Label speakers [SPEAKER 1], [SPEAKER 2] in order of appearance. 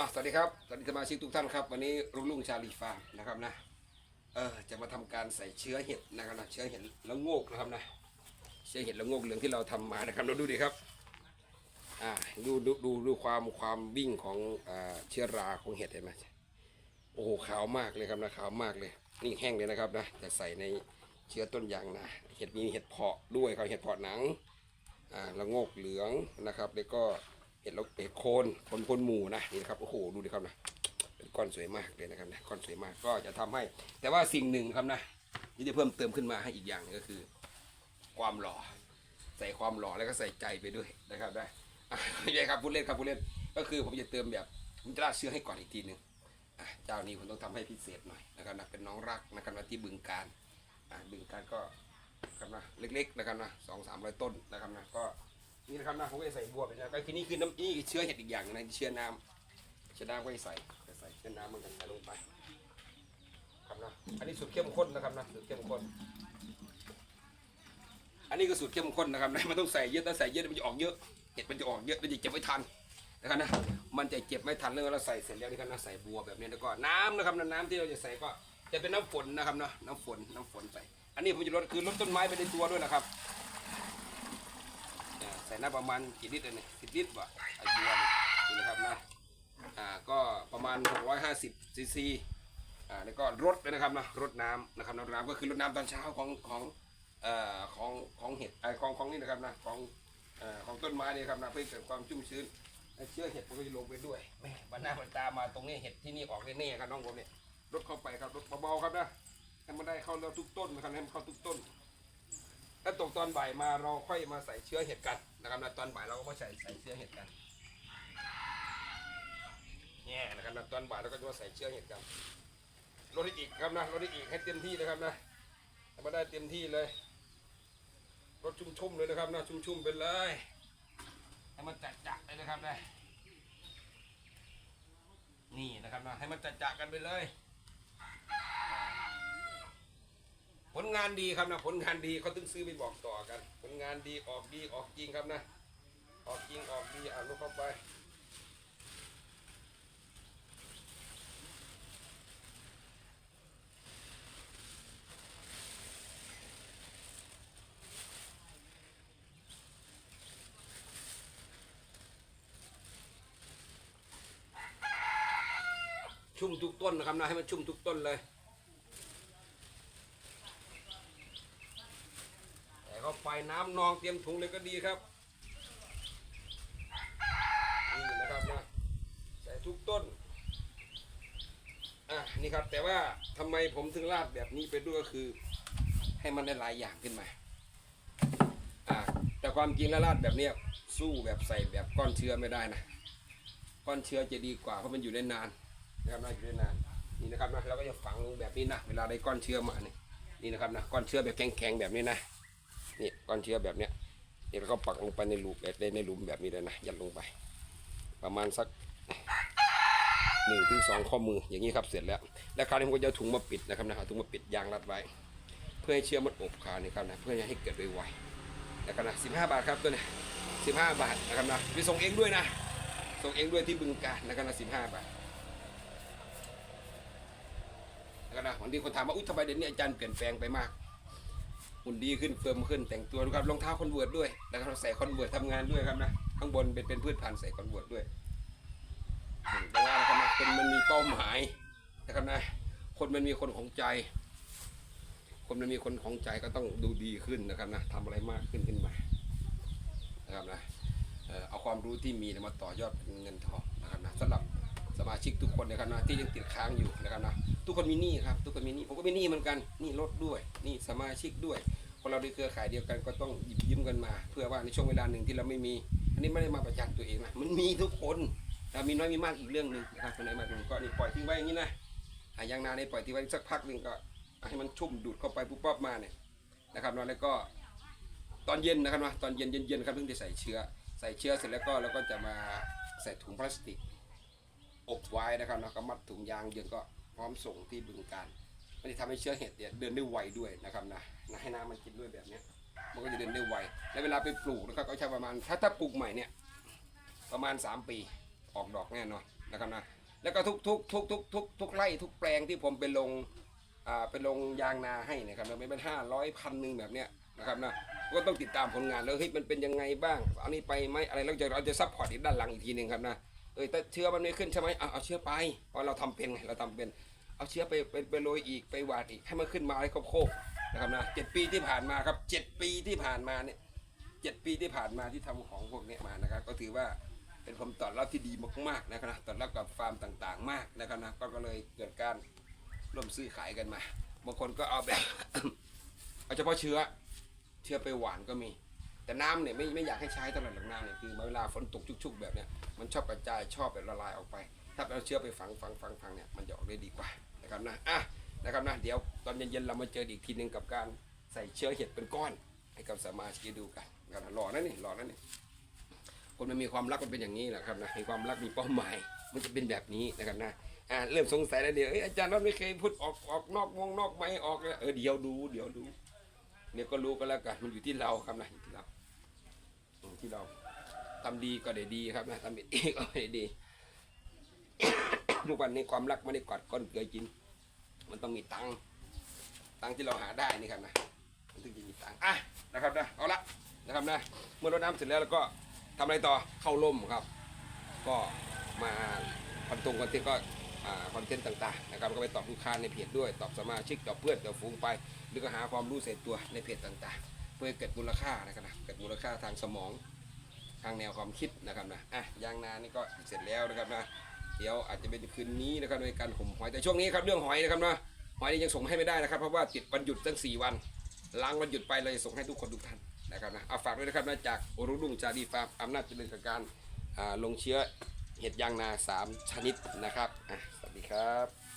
[SPEAKER 1] อะสวัสดีครับสวัสดีสมาชิกทุกท่านครับ วันนี้รุ่งรุ่งชาลีฟาร์มนะครับนะเออจะมาทำการใส่เชื้อเห็ดนะครับนะเชื้อเห็ดละโงกนะครับนะเชื้อเห็ดละโงกเหลืองที่เราทำมานะครับเราดูดิครับอ่าดูดูดูดูความความวิ่งของอ่าเชื้อราของเห็ดเห็นไหมโอ้โหขาวมากเลยครับนะขาวมากเลย นี่แห้งเลยนะครับนะจะใส่ในเชื้อต้นยางนะเห็ดมีเห็ดเพาะด้วยครับเห็ดเพาะหนังอ่าละโงกเหลืองนะครับแล้วก็ เห็ดละเห็ดโคนคนคนหมูนะนี่นะครับโอ้โหดูดิครับนะเป็นก้อนสวยมากเลยนะครับนะก้อนสวยมากก็จะทำให้ แต่ว่าสิ่งหนึ่งครับนะที่จะเพิ่มเติมขึ้นมาให้อีกอย่างนึงก็คือ ความหล่อ ใส่ความหล่อแล้วก็ใส่ใจไปด้วยนะครับได้อะไม่ใช่ครับพูดเล่นครับพูดเล่นก็คือผมจะเติมแบบผมจะราดเชื้อให้ก่อนอีกทีหนึ่งเจ้านี้ผมต้องทำให้พิเศษหน่อยนะครับนะเป็นน้องรักนะครับนะที่บึงการบึงการก็นะครับนะเล็กๆนะครับนะสองสามร้อยต้นนะครับนะก็ นี่นะครับนะผมก็จะใส่บัวไปนะก็คือนี่คือน้ำนี่เชื้อเห็ดอีกอย่างนะเชื้อน้ำเชื้อน้ำก็จะใส่จะใส่เชื้อน้ำมันกันใส่ลงไปครับนะอันนี้สูตรเข้มข้นนะครับนะสูตรเข้มข้น อันนี้ก็สูตรเข้มข้นนะครับนะมันต้องใส่เยอะถ้าใส่เยอะมันจะออกเยอะเห็ดมันจะออกเยอะมันจะเก็บไม่ทันนะครับนะมันจะเก็บไม่ทันเรื่องเราใส่เสร็จแล้วนี่ครับนะใส่บัวแบบนี้แล้วก็น้ำนะครับน้ำที่เราจะใส่ก็จะเป็นน้ำฝนนะครับนะน้ำฝนน้ำฝนใส่อันนี้ผมจะลดคือลดต้นไม้ไปในตัวด้วยนะครับ ส่น้ำประมาณกี่ลิตรเนี่ยสิบลิตรป่ะไอ้บัวนี่นะครับนะอ่าก็ประมาณ 650ซีซีอ่าแล้วก็รดเลยนะครับนะรดน้ำนะครับรดน้ำก็คือรดน้ำตอนเช้าของของเอ่อของของเห็ดไอ้ของของนี่นะครับนะของเอ่อของต้นไม้นี่ครับนะเพื่อเกิดความชุ่มชื้นไอเชื้อเห็ดมันก็จะลงไปด้วยแม่บันหน้าบันตามาตรงนี้เห็ดที่นี่ออกแน่ๆครับน้องผมเนี่ยรดเข้าไปครับรดเบาๆครับนะให้มันได้เข้าแล้วทุกต้นนะครับให้มันเข้าทุกต้น ถ้าตกตอนบ่ายมาเราค่อยมาใส่เชื้อเห็ดกันนะครับนะตอนบ่ายเราก็มาใส่ใส่เชื้อเห็ดกันเนี่ยนะครับนะตอนบ่ายเราก็จะมาใส่เชื้อเห็ดกันลดได้อีกครับนะลดได้อีกให้เต็มที่เลยครับนะให้มาได้เต็มที่เลยรดชุ่มๆเลยนะครับนะชุ่มๆไปเลยให้มันจัดๆเลยนะครับนะนี่นะครับนะให้มันจัดๆกันไปเลย ผลงานดีครับนะ ผลงานดีเขาถึงซื้อไปบอกต่อกัน ผลงานดีออกดีออกจริงครับนะ ออกจริงออกดีอ่านลูกเข้าไปชุ่มทุกต้นนะครับนะให้มันชุ่มทุกต้นเลย แต่เข้าไปน้ำนองเตรียมถุงเลยก็ดีครับนี่นะครับนะใส่ทุกต้นอะนี่ครับแต่ว่าทำไมผมถึงราดแบบนี้ไปด้วยก็คือ ให้มันได้หลายอย่างขึ้นมาอะแต่ความจริงแล้วราดแบบเนี้ยสู้แบบใส่แบบก้อนเชื้อไม่ได้นะก้อนเชื้อจะดีกว่าเพราะมันอยู่ได้นานนะครับน่าอยู่ได้นานนี่นะครับนะเราก็จะฝังลงแบบนี้นะเวลาได้ก้อนเชื้อมาเนี่ยนี่นะครับนะก้อนเชื้อแบบแข็งๆแบบนี้นะ นี่ก้อนเชื้อแบบเนี้ยนี่เราก็ปักลงไปในหลุมแบบในหลุมแบบนี้เลยนะยัดลงไป ประมาณสักหนึ่งถึงสองข้อมืออย่างนี้ครับเสร็จแล้ว แล้วคราวนี้ผมก็จะถุงมาปิดนะครับนะเอาถุงมาปิดยางรัดไว้ เพื่อให้เชื้อมันอบขานี่ครับนะเพื่อให้เกิดไวๆนะครับนะสิบห้าบาทครับตัวนี้สิบห้าบาทนะครับนะไปส่งเองด้วยนะส่งเองด้วยที่บึงการนะครับนะสิบห้าบาทนะครับนะวันนี้คนถามว่าอุ้ยทำไมเดี๋ยวนี้อาจารย์เปลี่ยนแปลงไปมาก หุ่นดีขึ้นเฟิร์มขึ้นแต่งตัวดูครับรองเท้าคอนเวิร์ตด้วยนะครับใส่คอนเวิร์ตทำงานด้วยครับนะข้างบนเป็นเป็นพืชพันธุ์ใส่คอนเวิร์ตด้วยแต่ว่านะครับนะคนมันมีเป้าหมายนะครับนะคนมันมีคนของใจ คนมันมีคนของใจก็ต้องดูดีขึ้นนะครับนะทำอะไรมากขึ้นขึ้นมานะครับนะเอาความรู้ที่มีมาต่อยอดเป็นเงินทองนะครับนะสำหรับสมาชิกทุกคนนะครับนะที่ยังติดค้างอยู่นะครับนะทุกคนมีหนี้ครับทุกคนมีหนี้ผมก็มีหนี้เหมือนกันหนี้รถด้วยหนี้สมาชิกด้วย เราในเครือข่ายเดียวกันก็ต้องหยิบยืมกันมา เพื่อว่าในช่วงเวลาหนึ่งที่เราไม่มี อันนี้ไม่ได้มาประจานตัวเองนะมันมีทุกคนแต่มีน้อยมีมากอีกเรื่องหนึ่งนะครับคนไหนมาถึงก็นี่ปล่อยทิ้งไว้อย่างนี้นะอะยางนาในปล่อยทิ้งไว้สักพักหนึ่งก็ให้มันชุ่มดูดเข้าไปปุ๊บปั๊บมาเนี่ยนะครับแล้วก็ตอนเย็นนะครับนะตอนเย็นเย็นๆครับถึงจะใส่เชื้อ ใส่เชื้อเสร็จแล้วก็เราก็จะมาใส่ถุงพลาสติกอบไว้นะครับแล้วก็มัดถุงยางเย็นก็พร้อมส่งที่บึงการ มันจะทำให้เชื้อเห็ดเนี่ยเดินได้ไวด้วยนะครับนะนะให้น้ำมันกินด้วยแบบเนี้ยมันก็จะเดินได้ไว และเวลาไปปลูกนะครับก็ใช้ประมาณถ้าถ้าปลูกใหม่เนี่ยประมาณ 3 ปีออกดอกแน่นอนนะครับนะแล้วก็ทุกทุกทุกทุกทุกทุกไร่ทุกแปลงที่ผมไปลงอ่าไปลงยางนาให้นะครับนะไม่เป็นห้าร้อยพันหนึ่งแบบเนี้ยนะครับนะก็ต้องติดตามผลงานแล้วเฮ้ยมันเป็นยังไงบ้างอันนี้ไปไหมอะไรเราจะเราจะซัพพอร์ตอีกด้านหลังอีกทีหนึ่งครับนะเอ้ยแต่เชื้อมันไม่ขึ้นใช่ไหมเอาเอาเชื้อไปเพราะเราทำเป็นไงเราทำเป็น เอาเชื้อไปไปไปโรยอีกไปหวานอีกให้มันขึ้นมาให้ครบโคกนะครับนะเจ็ดปีที่ผ่านมาครับเจ็ดปีที่ผ่านมาเนี่ยเจ็ดปีที่ผ่านมาที่ทำของพวกนี้มานะครับ ก็ถือว่าเป็นผมตอบรับที่ดีมากๆนะครับนะตอบรับกับฟาร์มต่างๆ มากนะครับนะก็ก็เลยเกิดการร่วมซื้อขายกันมาบางคนก็เอาแบบเอาเฉพาะเชื้อเชื้อไปหวานก็มี แต่น้ำเนี่ยไม่ไม่อยากให้ใช้ตลอดหลังน้ำเนี่ยคือเวลาฝนตกชุกๆ แบบเนี้ยมันชอบกระจายชอบแบบละลายออกไป ถ้าเอาเชื้อไปฝังฝังฝังฝังเนี่ยมันจะออกได้ดีกว่านะครับนะอะนะครับนะเดี๋ยวตอนเย็นๆเรามาเจออีกทีหนึ่งกับการใส่เชื้อเห็ดเป็นก้อน ให้กับสมาชิกดูกันนะครับหล่อนะนี่หล่อนะนี่คนมันมีความรักมันเป็นอย่างนี้แหละครับนะมีความรักมีเป้าหมายมันจะเป็นแบบนี้นะครับนะอ่าเริ่มสงสัยแล้วเดี๋ยวอาจารย์ว่าไม่เคยพูดออกออกนอกวงนอกไม้ออกเลยเออเดี๋ยวดูเดี๋ยวดูเดี๋ยวก็รู้ก็แล้วกันมันอยู่ที่เราครับนะอยู่ที่เราอยู่ที่เราทำดีก็ได้ดีครับนะทำไม่ดีก็ไม่ได้ดี ทุกวันนี้ความรักไม่ได้กอดก้อนเกลือกิน มันต้องมีตังตังที่เราหาได้นี่ครับนะมันถึงจะมีตังอะนะครับนะเอาละนะครับนะเมื่อรดน้ำเสร็จแล้วแล้วก็ทำอะไรต่อเข้าร่มครับ ก็มาคอนตรงคอนเทนต์ก็อ่าคอนเทนต์ต่างๆนะครับก็ไปตอบลูกค้าในเพจด้วย ตอบสมาชิกตอบเพื่อนตอบฝูงไป หรือก็หาความรู้เสร็จตัวในเพจต่างๆ เพื่อเกิดมูลค่านะครับนะเกิดมูลค่าทางสมองทางแนวความคิดนะครับนะอะยางนานี่ก็เสร็จแล้วนะครับนะ เดี๋ยวอาจจะเป็นคืนนี้นะครับในการข่มหอยแต่ช่วงนี้ครับเรื่องหอยนะครับนะหอยนี่ยังส่งให้ไม่ได้นะครับเพราะว่าติดวันหยุดตั้ง 4 วันล้างวันหยุดไปเลยส่งให้ทุกคนทุกท่านนะครับนะเอาฝากด้วยนะครับนะจากโอรุดุงจารีฟาร์มอำนาจเจริญการลงเชื้อเห็ดยางนา 3 ชนิดนะครับสวัสดีครับ